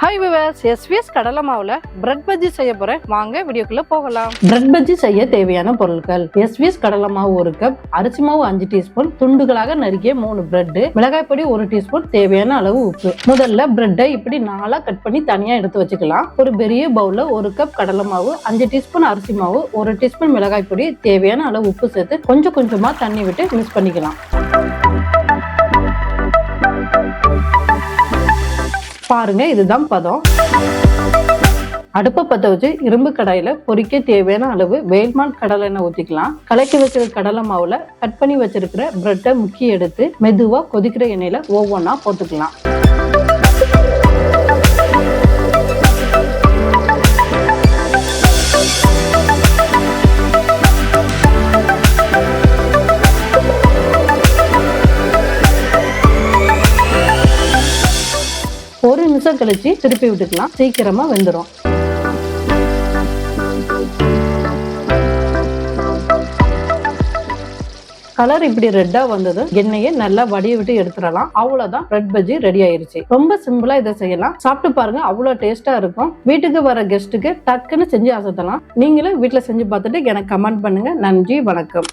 Hi viewers SVS கடலை மாவுல bread bajji செய்ய போறேன். வாங்க வீடியோக்குள்ள போகலாம். பிரெட் பஜ்ஜி செய்ய தேவையான பொருட்கள். எஸ்விஎஸ் கடலை மாவு ஒரு கப் அரிசி மாவு அஞ்சு டீஸ்பூன் துண்டுகளாக நறுக்கிய மூணு பிரெட் மிளகாய் பொடி ஒரு டீஸ்பூன் தேவையான அளவு உப்பு. முதல்ல பிரெட்டை இப்படி நாலா கட் பண்ணி தனியா எடுத்து வச்சுக்கலாம். ஒரு பெரிய பவுல்ல ஒரு கப் கடலை மாவு அஞ்சு டீஸ்பூன் அரிசி மாவு ஒரு டீஸ்பூன் மிளகாய் பொடி தேவையான அளவு உப்பு சேர்த்து கொஞ்சம் கொஞ்சமா தண்ணி விட்டு மிக்ஸ் பண்ணிக்கலாம். பாருங்க இதுதான் பதம். அடுப்பை பற்ற வச்சு இரும்பு கடாயில பொரிக்க தேவையான அளவு வேல்மான் கடலை எண்ணெய் ஊற்றிக்கலாம் கலக்கி வச்சிருக்க கடலை மாவுல கட் பண்ணி வச்சிருக்கிற பிரெட்டை முக்கி எடுத்து மெதுவாக கொதிக்கிற எண்ணெயில ஒவ்வொன்றா போட்டுக்கலாம். நிமிஷம் கழிச்சு திருப்பி விட்டுக்கலாம். சீக்கிரமா வெந்துடும் கலர் இப்படி ரெட்டா வந்ததும் எண்ணெயை நல்லா வடிய விட்டு எடுத்துடலாம். அவ்வளவுதான் ரெட் பஜ்ஜி ரெடி ஆயிருச்சு. ரொம்ப சிம்பிளா இதை செய்யலாம். சாப்பிட்டு பாருங்க அவ்வளவு டேஸ்டா இருக்கும். வீட்டுக்கு வர கெஸ்ட்டுக்கு டக்குன்னு செஞ்சு அசத்தலாம். நீங்களும் வீட்டுல செஞ்சு பார்த்துட்டு எனக்கு கமெண்ட் பண்ணுங்க. நன்றி வணக்கம்.